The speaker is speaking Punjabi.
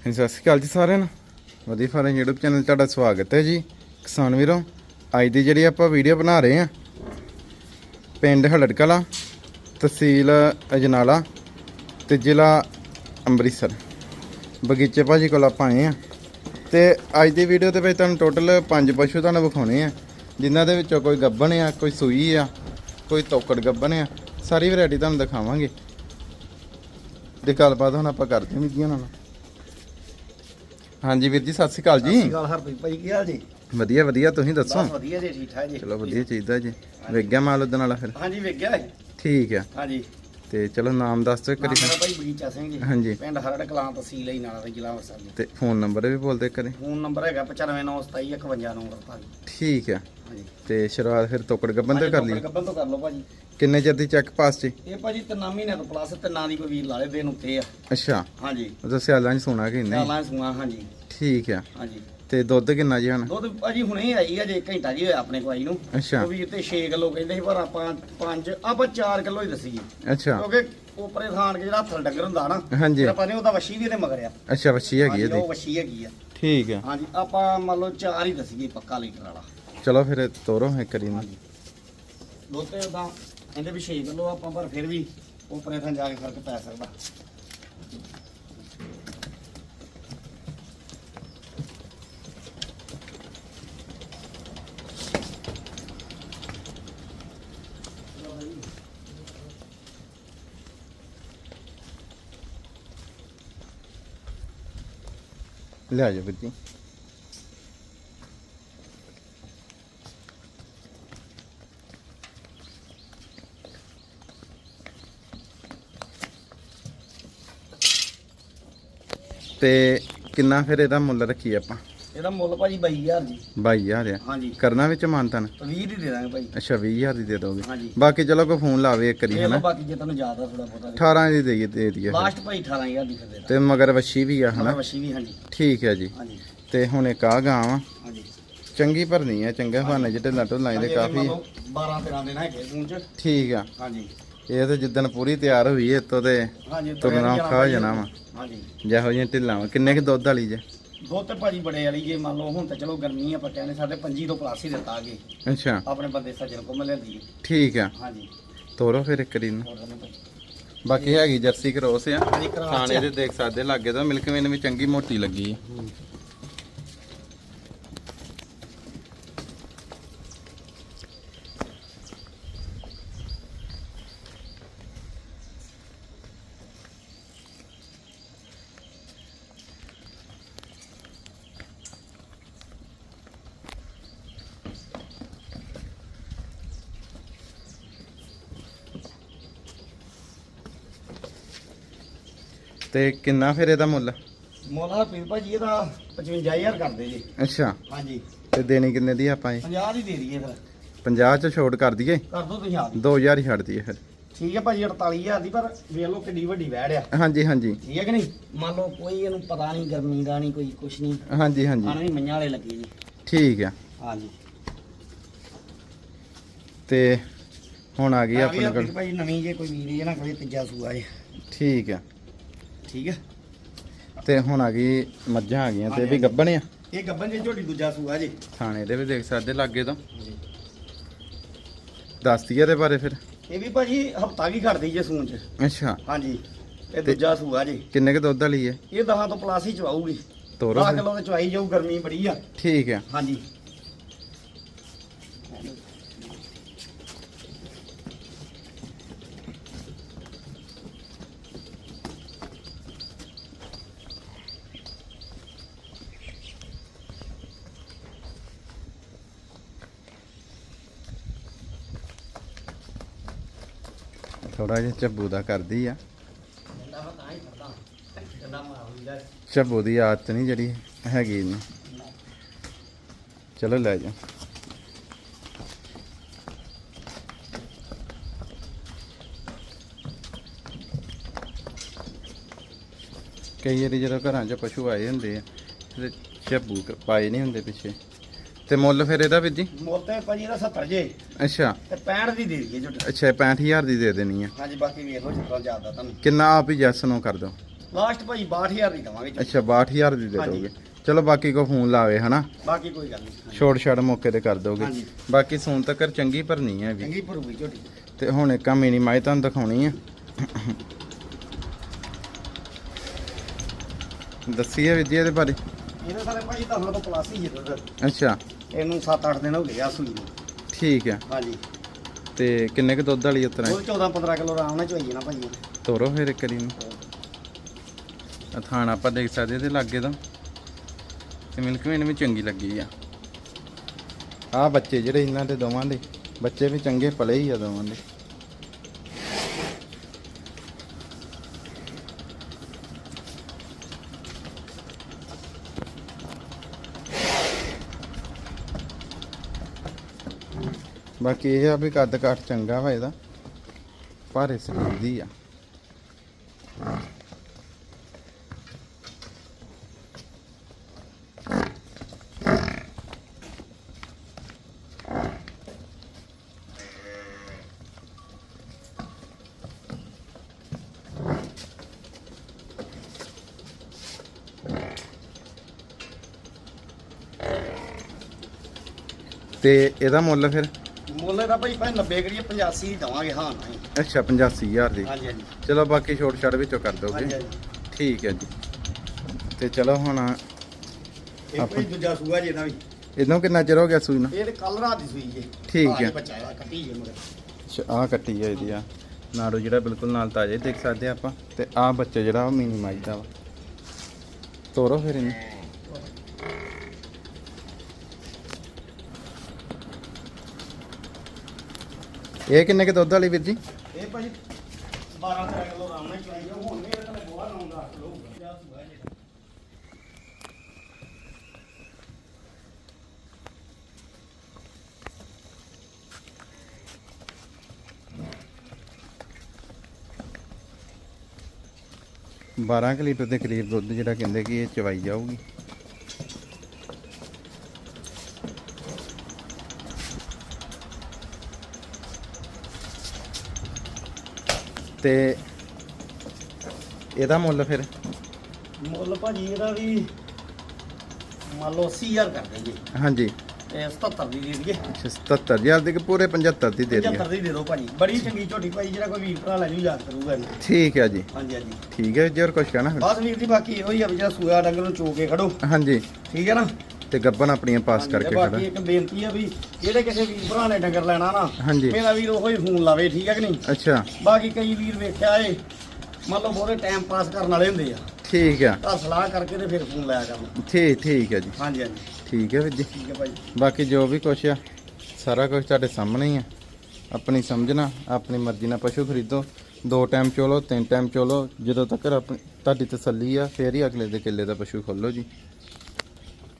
ਹਾਂਜੀ, ਸਤਿ ਸ਼੍ਰੀ ਅਕਾਲ ਜੀ ਸਾਰਿਆਂ ਨੂੰ। ਵਧੀਆ ਫਾਰਮ YouTube ਚੈਨਲ 'ਤੇ ਤੁਹਾਡਾ ਸਵਾਗਤ ਹੈ ਜੀ। ਕਿਸਾਨ ਵੀਰੋ ਅੱਜ ਦੀ ਜਿਹੜੀ ਆਪਾਂ ਵੀਡੀਓ ਬਣਾ ਰਹੇ ਹਾਂ ਪਿੰਡ ਹਲੜ ਕਲਾਂ ਤਹਿਸੀਲ ਅਜਨਾਲਾ ਤੇ ਜ਼ਿਲ੍ਹਾ ਅੰਮ੍ਰਿਤਸਰ। ਬਗੀਚੇ ਭਾਜੀ ਕੋਲ ਆਪਾਂ ਆਏ ਆ ਤੇ ਅੱਜ ਦੀ ਵੀਡੀਓ ਦੇ ਵਿੱਚ ਤੁਹਾਨੂੰ ਟੋਟਲ ਪੰਜ ਪਸ਼ੂ ਤੁਹਾਨੂੰ ਵਿਖਾਉਣੇ ਆ ਜਿਨ੍ਹਾਂ ਦੇ ਵਿੱਚੋਂ ਕੋਈ ਗੱਬਣ ਆ ਕੋਈ ਸੂਈ ਆ ਕੋਈ ਤੋਕੜ ਗੱਬਣ ਆ ਸਾਰੀ ਵੈਰਾਈਟੀ ਤੁਹਾਨੂੰ ਦਿਖਾਵਾਂਗੇ। ਤੇ ਗੱਲਬਾਤ ਹੁਣ ਆਪਾਂ ਕਰਦੇ ਹਾਂ ਵੀਰ ਨਾਲ। ਹਾਂਜੀ ਵੀਰ ਜੀ ਸਤਿ ਸ਼੍ਰੀ ਅਕਾਲ ਸਤਿ ਜੀ ਸ਼੍ਰੀ ਅਕਾਲ ਹਰਪ੍ਰੀਤ ਭਾਈ ਕੀ ਹਾਲ ਜੀ? ਵਧੀਆ ਵਧੀਆ ਤੁਸੀਂ ਦੱਸੋ? ਬਸ ਵਧੀਆ ਜੀ ਠੀਕ ਠਾਕ ਜੀ। ਚਲੋ ਵਧੀਆ ਚਾਹੀਦਾ ਜੀ। ਵੇਖ ਗਿਆ ਮਾਲ ਉਦਣ ਵਾਲਾ ਫਿਰ? ਹਾਂਜੀ ਵੇਖ ਗਿਆ ਠੀਕ ਆ। ਹਾਂਜੀ। ਤੇ ਚਲੋ ਨਾਮ ਦੱਸ ਦਿਓ ਕਰੀ ਮੇਰਾ ਭਾਈ ਬਗੀਚਾ ਸਿੰਘ ਜੀ। ਹਾਂਜੀ। ਪਿੰਡ ਹਰੜ ਕਲਾਂ ਤਹਿਸੀਲ ਹੀ ਨਾਲਾ ਜ਼ਿਲ੍ਹਾ ਅੰਮ੍ਰਿਤਸਰ ਜੀ। ਤੇ ਫੋਨ ਨੰਬਰ ਵੀ ਬੋਲਦੇ ਕਰੇ ਫੋਨ ਨੰਬਰ ਹੈਗਾ 9597151948 ਠੀਕ ਆ। ਹਾਂਜੀ। ਤੇ ਸ਼ੁਰੂਆਤ ਫਿਰ ਤੋਕੜ ਗੱਬਨ ਤੇ ਕਰ ਲਈ। ਗੱਬਨ ਤੋਂ ਕਰ ਲਓ ਭਾਜੀ। ਕਿੰਨੇ ਚਿਰ ਦੀ ਚੈੱਕ ਪਾਸ ਜੀ ਇਹ ਭਾਜੀ ਤਿੰਨਾਂ ਮਹੀਨਿਆਂ ਤੋਂ ਪਲੱਸ ਤਿੰਨਾਂ ਦੀ ਕੋਈ ਵੀਰ ਲਾ ਲੇ ਦਿਨ ਉੱਤੇ ਆ। ਅੱਛਾ। ਹਾਂਜੀ। ਉਹ ਤਾਂ ਸਿਆਲਾਂ ਚ ਸੋਣਾ ਕਿ ਨਹੀਂ। ਸਾਲਾਂ ਸੂਆ ਹਾਂਜੀ। ਠੀਕ ਆ। ਹਾਂਜੀ। ਤੇ ਦੁੱਧ ਕਿੰਨਾ ਜੀ ਹਣ? ਦੁੱਧ ਭਾਜੀ ਹੁਣੇ ਆਈ ਆ ਜੇ ਘੰਟਾ ਜੀ ਹੋਇਆ ਆਪਣੇ ਕੋਲ ਆਈ ਨੂੰ। ਅੱਛਾ। ਉਹ ਵੀਰ ਤੇ 6 ਕਿਲੋ ਕਹਿੰਦੇ ਸੀ ਪਰ ਆਪਾਂ 5 ਆਪਾਂ 4 ਕਿਲੋ ਹੀ ਦਸੀਏ ਅੱਛਾ। ਕਿਉਂਕਿ ਉਪਰੇ ਥਾਣ ਕੇ ਜਿਹੜਾ ਹੱਥਲ ਡੰਗਰ ਹੁੰਦਾ ਨਾ ਹਾਂਜੀ। ਆਪਾਂ ਨੇ ਉਹਦਾ ਵਸ਼ੀ ਵੀ ਇਹਦੇ ਮਗਰ ਆ। ਅੱਛਾ ਵੱਛੀ ਹੈਗੀ ਇਹਦੀ। ਉਹ ਵਸ਼ੀ ਹੈਗੀ ਆ। ਠੀਕ ਆ। ਹਾਂਜੀ ਆਪਾਂ ਮੰਨ ਲਓ ਚਾਰ ਹੀ ਦਸੀਏ ਪੱਕਾ ਲੀਟਰ ਵਾਲਾ। ਚਲੋ ਫਿਰ ਤੋਰੋ ਇੱਕ ਕਰੀ ਨੂੰ ਦੁੱਧ ਤੇ ਉਦਾਂ ਕਹਿੰਦੇ ਵੀ 6 ਕਿਲੋ ਆਪਾਂ ਪਰ ਫਿਰ ਵੀ ਉਪਰੇ ਥਾਂ ਜਾ ਕੇ ਫ਼ਰਕ ਪੈ ਸਕਦਾ। ਲੈ ਜਾ ਵੀਰ ਜੀ। ਤੇ ਕਿੰਨਾ ਫਿਰ ਇਹਦਾ ਮੁੱਲ ਰੱਖੀਏ ਆਪਾਂ? ਇਹਦਾ ਮੁੱਲ ਭਾਜੀ 22000 ਜੀ। 22000 ਆ? ਹਾਂਜੀ। ਕਰਨਾ ਵਿੱਚ ਮਾਨਤਨ? 20 ਦੀ ਦੇ ਦਾਂਗੇ ਭਾਈ। ਅੱਛਾ 20000 ਦੀ ਦੇ ਦੋਗੇ। ਹਾਂਜੀ। ਬਾਕੀ ਚਲੋ ਕੋਈ ਫੋਨ ਲਾਵੇ ਇੱਕ ਇਹ ਲਓ ਹਨਾ? ਬਾਕੀ ਜੇ ਤੁਹਾਨੂੰ ਜ਼ਿਆਦਾ ਥੋੜਾ ਬਹੁਤਾ 18 ਦੀ ਦੇਈਏ ਦੇ ਦਈਏ ਫਿਰ। ਲਾਸਟ ਭਾਈ 18000 ਦੀ ਫਿਰ ਦੇ ਦਾਂਗੇ। ਤੇ ਮਗਰ ਵੱਛੀ ਵੀ ਆ ਹਨਾ? ਵਸ਼ੀ ਵੀ ਹਾਂਜੀ। ਠੀਕ ਹੈ ਜੀ। ਹਾਂਜੀ। ਤੇ ਹੁਣ ਇੱਕ ਆ ਗਾਂ ਵਾ। ਹਾਂਜੀ। ਚੰਗੀ ਭਰਨੀ ਆ ਚੰਗਾ ਭਾਨੇ ਜਿਹੜੇ ਲੱਟੋ ਲਾਈ ਦੇ ਕਾਫੀ। 12 13 ਦਿਨ ਹੈਗੇ ਫੋਨ ਚ। ਠੀਕ ਆ। ਹਾਂਜੀ। ਇਹ ਤੇ ਜਿੱਦਣ ਪੂਰੀ ਤਿਆਰ ਹੋਈ ਇਤੋਂ ਤੇ ਹਾਂਜੀ ਤੁਰਨਾ ਜਾਣਾ ਔਖਾ ਹੋ ਭਾਜੀ। ਜਾਣਾ ਵਾ। ਹਾਂਜੀ। ਜਿਹੋ ਜਿਹੀਆਂ ਢਿੱਲਾਂ ਵਾ। ਕਿੰਨੇ ਕੁ ਦੁੱਧ ਵਾਲੀ ਜੇ? ਦੁੱਧ ਤੇ ਭਾਜੀ ਬੜੇ ਵਾਲੀ ਜੇ ਮੰਨ ਲਓ ਹੁਣ ਤਾਂ ਚਲੋ ਗਰਮੀ ਆ ਪੱਟਿਆਂ ਨੇ ਸਾਡੇ 25 ਤੋਂ ਪਲੱਸ ਹੀ ਦਿੱਤਾ ਅਗੇ। ਅੱਛਾ। ਆਪਣੇ ਬੰਦੇ ਸੱਜਣ ਕੋ ਮਿਲਿਆ ਦੀ ਠੀਕ ਆ। ਹਾਂਜੀ। ਤੋਰੋ ਫਿਰ ਇੱਕ ਰੀ ਨੂੰ ਹੋਰ ਕਹਿੰਦੇ ਭਾਈ। ਬਾਕੀ ਹੈਗੀ ਜਰਸੀ ਕਰੋਸ ਆ। ਹਾਂਜੀ ਖਾਣੇ ਦੇ ਦੇਖ ਸਕਦੇ ਲੱਗੇ ਤਾਂ ਮਿਲਕ ਵੇਨ ਵੀ ਚੰਗੀ ਮੋਟੀ ਲੱਗੀ। ਤੇ ਕਿੰਨਾ ਫਿਰ ਇਹਦਾ ਮੁੱਲ? ਮੋਲਾ ਪੀਰ ਭਾਜੀ ਇਹਦਾ 55000 ਕਰਦੇ ਜੀ। ਅੱਛਾ। ਹਾਂਜੀ। ਤੇ ਦੇਣੀ ਕਿੰਨੇ ਦੀ ਆਪਾਂ ਇਹ 50 ਦੀ ਦੇ ਦਈਏ ਫਿਰ। 50 ਚ ਛੋਟ ਕਰ ਦਈਏ? ਕਰ ਦੋ ਤੁਸੀਂ ਆਪ 2000 ਹੀ ਛੱਡ ਦਈਏ ਫਿਰ। ਠੀਕ ਹੈ ਭਾਜੀ 48000 ਦੀ ਪਰ ਵੇਖ ਲਓ ਕਿੱਡੀ ਵੱਡੀ ਵੈੜ ਆ। ਹਾਂਜੀ ਹਾਂਜੀ। ਠੀਕ ਹੈ ਕਿ ਨਹੀਂ? ਮੰਨ ਲਓ ਕੋਈ ਇਹਨੂੰ ਪਤਾ ਨਹੀਂ ਗਰਮੀ ਦਾ ਨਹੀਂ ਕੋਈ ਕੁਛ ਨਹੀਂ। ਹਾਂਜੀ ਹਾਂਜੀ। ਆਣ ਵੀ ਮੰਝਾਂ ਵਾਲੇ ਲੱਗੇ ਜੀ। ਠੀਕ ਆ। ਹਾਂਜੀ। ਤੇ ਹੁਣ ਆ ਗਈ ਆਪਣੇ ਕੋਲ। ਹਰਪ੍ਰੀਤ ਭਾਜੀ ਨਵੀਂ ਜੇ ਕੋਈ ਵੀਰ ਇਹ ਨਾ ਤੀਜਾ ਸੂਆ ਜੇ। ਠੀਕ ਆ। ਠੀਕ ਹੈ? ਤੇ ਹੁਣ ਆ ਗਈ ਮੱਝਾਂ ਆ ਗਈਆਂ ਤੇ ਇਹ ਵੀ ਗੱਬਣ ਆ। ਇਹ ਗੱਬਨ ਜੇ ਝੋਟੀ ਦੂਜਾ ਸੂਆ ਜੇ। ਥਾਣੇ ਦੇ ਵੀ ਦੇਖ ਸਕਦੇ ਲੱਗੇ ਤੋਂ। ਦੱਸ ਦਈਏ ਦੇ ਬਾਰੇ ਫਿਰ। ਇਹ ਵੀ ਭਾਜੀ ਹਫਤਾ ਕੀ ਖੜਦੀ ਜੇ ਸੂਣ ਚ। ਅੱਛਾ। ਹਾਂਜੀ ਇਹ ਦੂਜਾ ਸੂਆ ਜੇ। ਕਿੰਨੇ ਕੁ ਦੁੱਧ ਵਾਲੀ ਹੈ ਇਹ ਦਹਾਂ ਤੋਂ ਪਲਾਸ ਹੀ ਚਵਾਊਗੀ। ਤੋਰੋ 10 ਫਿਰ। ਕਿਲੋ ਤੇ ਚਵਾਈ ਜਾਊ ਗਰਮੀ ਬੜੀ ਆ। ਠੀਕ ਆ। ਹਾਂਜੀ। ਥੋੜਾ ਜਿਹਾ ਝੱਬੂ ਦਾ ਕਰਦੀ ਆ। ਝੱਬੂ ਦੀ ਆਦਤ ਨਹੀਂ ਜਿਹੜੀ ਹੈਗੀ ਇਹਨੂੰ। ਚਲੋ ਲੈ ਜਾ ਕਈ ਵਾਰੀ ਜਦੋਂ ਘਰਾਂ 'ਚ ਪਸ਼ੂ ਆਏ ਹੁੰਦੇ ਆ ਤੇ ਝੱਬੂ ਪਾਏ ਨਹੀਂ ਹੁੰਦੇ ਪਿੱਛੇ। ਤੇ ਮੁੱਲ ਫਿਰ ਇਹਦਾ ਵੀਰ ਜੀ? ਮੁੱਲ ਤੇ ਭਾਜੀ ਇਹਦਾ 70 ਜੇ। ਅੱਛਾ। ਤੇ 65 ਦੀ ਦੇ ਦਈਏ ਝੋਟੀ। ਅੱਛਾ 65000 ਦੀ ਦੇ ਦੇਣੀ ਆ। ਹਾਂਜੀ ਬਾਕੀ ਵੇਖ ਲਓ ਜਿੱਦਾਂ ਜ਼ਿਆਦਾ ਤੁਹਾਨੂੰ। ਕਿੰਨਾ ਆਪ ਹੀ ਜੈਸ ਨੂੰ ਕਰ ਦੋ ਲਾਸਟ ਭਾਈ 62000 ਦੀ ਦਵਾਂਗੇ। ਅੱਛਾ 62000 ਦੀ ਦੇ। ਦੋਗੇ। ਚਲੋ ਬਾਕੀ ਕੋ ਫੋਨ ਲਾਵੇ ਹਨਾ? ਬਾਕੀ ਕੋਈ ਗੱਲ ਨਹੀਂ। ਛੋੜ ਛੜ ਮੌਕੇ ਤੇ ਕਰ ਦੋਗੇ। ਹਾਂਜੀ। ਬਾਕੀ ਸੂਨ ਤੱਕ ਚੰਗੀ ਭਰਨੀ ਹੈ ਵੀ। ਚੰਗੀ ਭਰੂਗੀ ਝੋਟੀ। ਤੇ ਹੁਣ ਇੱਕ ਆ ਮਿਨੀ ਮਾਈ ਤੁਹਾਨੂੰ ਦਿਖਾਉਣੀ ਆ। ਦੱਸੀਏ ਵੀ ਜੀ ਇਹਦੇ ਬਾਰੇ। ਇਹਦੇ ਸਾਰੇ ਭਾਈ ਤਾਂ ਹੁਣ ਤੋਂ ਪਲਾਸ ਹੀ ਅੱਛਾ। ਇਹਨੂੰ 7-8 ਦਿਨ ਹੋ ਗਏ ਆ ਸੂਈ ਨੂੰ। ਠੀਕ ਆ ਹਾਂਜੀ। ਤੇ ਕਿੰਨੇ ਕ ਦੁੱਧ ਵਾਲੀ ਉਤਰਾ? ਉਹ 14-15 ਕਿਲੋ ਆਰਾਮ ਨਾਲ ਚੋਈਏ ਨਾ ਭਾਈ। ਤੋਰੋ ਫਿਰ ਇੱਕ ਵਾਰੀ ਨੂੰ ਆ ਥਾਣ ਆਪਾਂ ਦੇਖ ਸਕਦੇ ਇਹਦੇ ਲਾਗੇ ਦਾ ਤੇ ਮਿਲਕ ਵੇਨ ਵੀ ਚੰਗੀ ਲੱਗੀ ਆ। ਆ ਬੱਚੇ ਜਿਹੜੇ ਇਹਨਾਂ ਦੇ ਦੋਵਾਂ ਦੇ। ਬੱਚੇ ਵੀ ਚੰਗੇ ਪਲੇ ਹੀ ਆ ਦੋਵਾਂ ਦੇ। ਬਾਕੀ ਇਹ ਆ ਵੀ ਕੱਦ ਕਾਠ ਚੰਗਾ ਵਾ ਇਹਦਾ ਭਾਰੇ ਸਰੀਰ ਦੀ ਆ। ਤੇ ਇਹਦਾ ਮੁੱਲ ਫਿਰ? ਮੁੱਲ ਦਾ ਭਾਈ ਭਾਈ 90 ਕਰੀਏ 85 ਦਵਾਂਗੇ ਹਾਂ ਨਹੀਂ। ਅੱਛਾ 85000 ਦੀ। ਹਾਂਜੀ ਹਾਂਜੀ। ਚਲੋ ਬਾਕੀ ਛੋਟ ਛੜ ਵਿੱਚੋਂ ਕਰ ਦੋਗੇ। ਹਾਂਜੀ ਠੀਕ ਹੈ ਜੀ। ਤੇ ਚਲੋ ਹੁਣ ਇਹ ਦੂਜਾ ਸੂਆ ਜੀ ਇਹਦਾ ਵੀ ਇਹਨੂੰ ਕਿੰਨਾ ਚਿਰ ਹੋ ਗਿਆ ਸੂਈ ਨੂੰ? ਇਹ ਤੇ ਕੱਲ ਰਾਤ ਦੀ ਸੂਈ ਜੀ। ਠੀਕ ਹੈ। ਬੱਚਾ ਇਹਦਾ ਕੱਟੀ ਜੇ ਮਗਰ ਆ ਕੱਟੀ ਹੈ ਇਹਦੀ ਆ ਨਾੜੂ ਜਿਹੜਾ ਬਿਲਕੁਲ ਨਾਲ ਤਾਜ਼ੇ ਦੇਖ ਸਕਦੇ ਆ ਆਪਾਂ। ਤੇ ਆ ਬੱਚਾ ਜਿਹੜਾ ਉਹ ਮਿਨੀ ਮਾਈ ਦਾ ਵਾ। ਤੋਰੋ ਫਿਰ ਇਹਨੂੰ। ਇਹ ਕਿੰਨੇ ਕੇ ਦੁੱਧ ਵਾਲੀ ਵੀਰ ਜੀ? ਇਹ ਭਾਈ 12 13 ਕਿਲੋ ਆਰਾਮ ਨਾਲ ਚੋਈਏ ਹੁਣ ਨਹੀਂ ਇਹਦਾ ਬਹੁਤ ਲਾਉਂਦਾ ਲੋਕ ਕਿਆ ਸੂਆ ਜੀ ਬਾਰਾਂ ਕੁ ਲੀਟਰ ਦੇ ਕਰੀਬ ਦੁੱਧ ਜਿਹੜਾ ਕਹਿੰਦੇ ਕਿ ਇਹ ਚਵਾਈ ਜਾਊਗੀ। ਤੇ ਇਹਦਾ ਮੁੱਲ ਫਿਰ? ਮੁੱਲ ਭਾਜੀ ਇਹਦਾ ਵੀ ਮੰਨ ਲਓ 80000 ਕਰ ਦੇਂਗੇ ਹਾਂਜੀ। ਤੇ 77 ਦੀ ਦੇ ਦਈਏ। 77000 ਦੇ ਕਿ ਪੂਰੇ 75 ਦੀ ਦੇ 75 ਦਈਏ ਦੀ ਦੇ ਦਿਓ ਭਾਜੀ। ਬੜੀ ਚੰਗੀ ਝੋਟੀ ਭਾਈ ਜਿਹੜਾ ਕੋਈ ਵੀਰ ਭਰਾ ਲੈ ਜੂ ਯਾਦ ਕਰੂਗਾ ਇਹਨੂੰ। ਠੀਕ ਹੈ ਜੀ। ਹਾਂਜੀ ਹਾਂਜੀ। ਠੀਕ ਹੈ ਜੀ ਹੋਰ ਕੁਛ ਕਹਿਣਾ? ਬਸ ਵੀਰ ਜੀ ਬਾਕੀ ਇਹੋ ਹੀ ਆ ਵੀ ਜਿਹੜਾ ਸੂਆ ਡੰਗਰ ਨੂੰ ਚੋ ਕੇ ਖੜੋ। ਹਾਂਜੀ। ਠੀਕ ਹੈ ਨਾ? ਤੇ ਗੱਬਨ ਆਪਣੀਆਂ ਪਾਸ ਕਰਕੇ ਬਾਕੀ ਖੜਾ। ਇੱਕ ਬੇਨਤੀ ਆ ਵੀ ਜਿਹੜੇ ਕਿਸੇ ਵੀਰ ਭਰਾ ਨੇ ਡੰਗਰ ਲੈਣਾ ਨਾ ਹਾਂਜੀ। ਮੇਰਾ ਵੀਰ ਉਹੋ ਹੀ ਫੋਨ ਲਾਵੇ ਠੀਕ ਹੈ ਕਿ ਨਹੀਂ? ਅੱਛਾ। ਬਾਕੀ ਕਈ ਵੀਰ ਵੇਖਿਆ ਏ ਮੰਨ ਲਓ ਬਹੁਤੇ ਟਾਈਮ ਪਾਸ ਕਰਨ ਵਾਲੇ ਹੁੰਦੇ ਆ। ਠੀਕ ਆ। ਤਾਂ ਸਲਾਹ ਕਰਕੇ ਤੇ ਫਿਰ ਫੋਨ ਲਾਇਆ ਕਰਨ। ਠੀਕ ਠੀਕ ਹੈ ਜੀ। ਹਾਂਜੀ ਹਾਂਜੀ। ਠੀਕ ਹੈ ਵੀਰ ਜੀ। ਠੀਕ ਹੈ ਭਾਈ। ਬਾਕੀ ਜੋ ਵੀ ਕੁਛ ਆ ਸਾਰਾ ਕੁਝ ਤੁਹਾਡੇ ਸਾਹਮਣੇ ਹੀ ਆ। ਆਪਣੀ ਸਮਝਣਾ ਆਪਣੀ ਮਰਜ਼ੀ ਨਾਲ ਪਸ਼ੂ ਖਰੀਦੋ। ਦੋ ਟਾਈਮ ਚੋਲੋ ਤਿੰਨ ਟਾਈਮ ਚੋਲੋ ਜਦੋਂ ਤੱਕ ਆਪਣੀ ਤੁਹਾਡੀ ਤਸੱਲੀ ਆ ਫੇਰ ਹੀ ਅਗਲੇ ਦੇ ਕਿੱਲੇ ਦਾ ਪਸ਼ੂ ਖੋਲੋ ਜੀ।